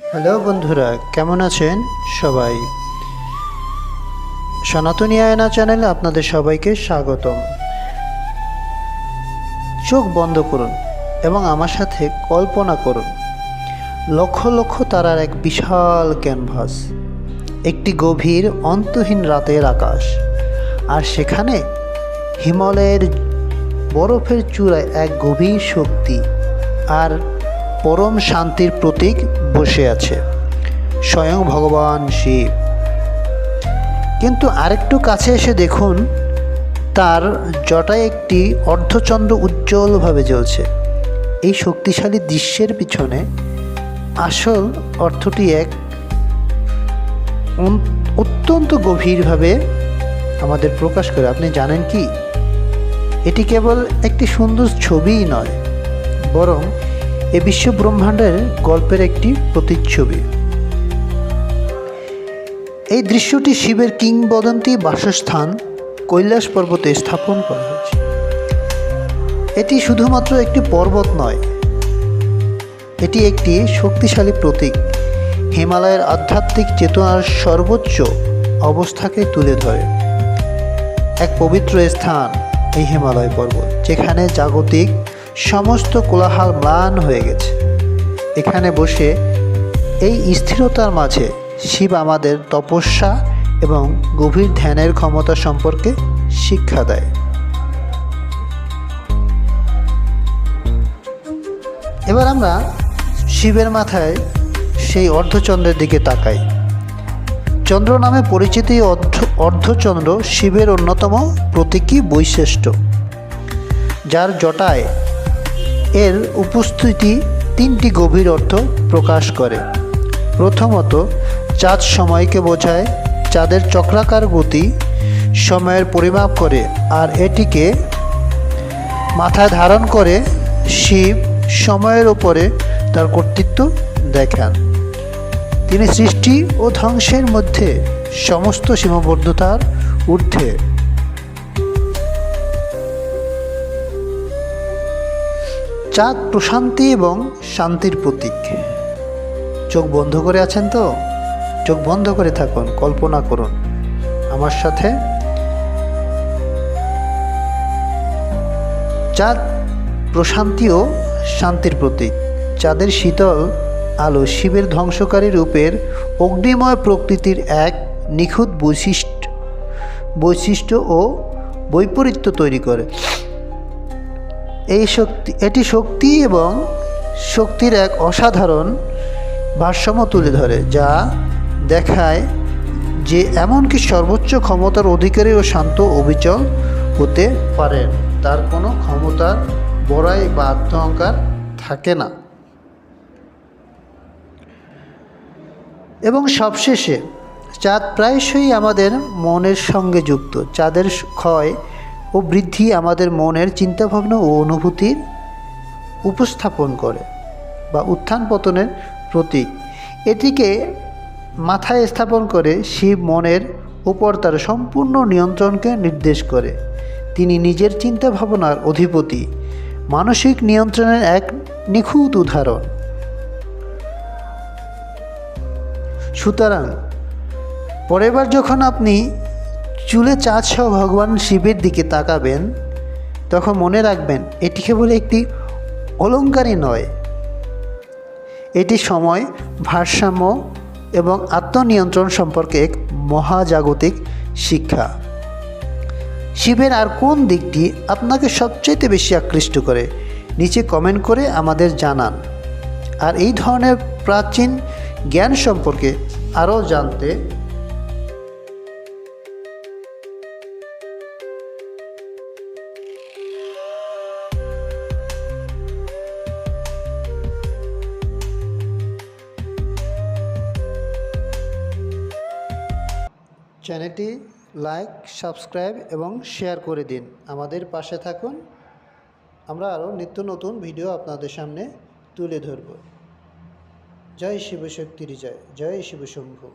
Hello বন্ধুরা, কেমন আছেন সবাই? সনাতনী আয়না চ্যানেলে আপনাদের সবাইকে স্বাগতম। চোখ বন্ধ করুন এবং আমার সাথে কল্পনা করুন। লক্ষ লক্ষ তারার এক বিশাল ক্যানভাস, একটি গভীর অন্তহীন রাতের আকাশ, আর সেখানে হিমালয়ের বরফের চূড়ায় এক গভীর শক্তি, আর পরম শান্তির প্রতীক বসে আছে। স্বয়ং ভগবান শিব। কিন্তু আরেকটু কাছে এসে দেখুন, তার জটায় একটি অর্ধচন্দ্র উজ্জ্বলভাবে জ্বলছে। এই শক্তিশালী দৃশ্যের পিছনে আসল অর্থটি এক অত্যন্ত গভীরভাবে আমাদের প্রকাশ করে। আপনি জানেন কি? এটি কেবল একটি সুন্দর ছবিই নয়, বরং এ বিশ্ব ব্রহ্মাণ্ডের গল্পের একটি প্রতিচ্ছবি। এই দৃশ্যটি শিবের কিংবদন্তি বাসস্থান কৈলাস পর্বতে স্থাপন করা হয়েছে। এটি শুধুমাত্র একটি পর্বত নয়, এটি একটি শক্তিশালী প্রতীক। হিমালয়ের আধ্যাত্মিক চেতনার সর্বোচ্চ অবস্থাকে তুলে ধরে। এক পবিত্র স্থান এই হিমালয় পর্বত, যেখানে জাগতিক সমস্ত কোলাহল ম্লান হয়ে গেছে। এখানে বসে এই স্থিরতার মাঝে শিব আমাদের তপস্যা এবং গভীর ধ্যানের ক্ষমতা সম্পর্কে শিক্ষা দেয়। এবার আমরা শিবের মাথায় সেই অর্ধচন্দ্রের দিকে তাকাই। চন্দ্র নামে পরিচিত অর্ধ, অর্ধচন্দ্র শিবের অন্যতম প্রতীকী বৈশিষ্ট্য। যার জটায় এর উপস্থিতি তিনটি গভীর অর্থ প্রকাশ করে। প্রথমত, চাঁদ সময়কে বোঝায়, চাঁদের চক্রাকার গতি সময়ের পরিমাপ করে, আর এটিকে মাথায় ধারণ করে শিব সময়ের ওপরে তার কর্তৃত্ব দেখান। তিনি সৃষ্টি ও ধ্বংসের মধ্যে সমস্ত সীমাবদ্ধতার ঊর্ধ্বে। চাঁদ প্রশান্তি এবং শান্তির প্রতীক। চোখ বন্ধ করে আছেন তো? চোখ বন্ধ করে থাকুন, কল্পনা করুন। আমার সাথে চাঁদ প্রশান্তি ও শান্তির প্রতীক। চাঁদের শীতল আলো শিবের ধ্বংসকারী রূপের অগ্নিময় প্রকৃতির এক নিখুঁত বৈশিষ্ট্য বৈশিষ্ট্য ও বৈপরীত্য তৈরি করে। এই শক্তি, এটি শক্তি এবং শক্তির এক অসাধারণ ভারসাম্য তুলে ধরে, যা দেখায় যে এমনকি সর্বোচ্চ ক্ষমতার অধিকারী ও শান্ত অবিচল হতে পারেন তার কোনো ক্ষমতার বড়াই বা আত্মহংকার থাকে না। এবং সবশেষে চাঁদ প্রায়শই আমাদের মনের সঙ্গে যুক্ত। চাঁদের ক্ষয় ও বৃদ্ধি আমাদের মনের চিন্তাভাবনা ও অনুভূতির উপস্থাপন করে বা উত্থান পতনের প্রতীক। এটিকে মাথায় স্থাপন করে শিব মনের উপর তার সম্পূর্ণ নিয়ন্ত্রণকে নির্দেশ করে। তিনি নিজের চিন্তা ভাবনার অধিপতি। মানসিক নিয়ন্ত্রণের এক নিখুঁত উদাহরণ। সুতরাং, পরেরবার যখন আপনি চুলে চাঁদ সহ ভগবান শিবের দিকে তাকাবেন, তখন মনে রাখবেন, এটি কেবল একটি অলঙ্কারই নয়। এটি সময়, ভারসাম্য এবং আত্মনিয়ন্ত্রণ সম্পর্কে এক মহাজাগতিক শিক্ষা। শিবের আর কোন দিকটি আপনাকে সবচেয়ে বেশি আকৃষ্ট করে, নিচে কমেন্ট করে আমাদের জানান। আর এই ধরনের প্রাচীন জ্ঞান সম্পর্কে আরও জানতে চ্যানেলটি লাইক, সাবস্ক্রাইব এবং শেয়ার করে দিন। আমাদের পাশে থাকুন। আমরা আরও নিত্য নতুন ভিডিও আপনাদের সামনে তুলে ধরব। জয় শিবশক্তির জয়। জয় শিবশম্ভু।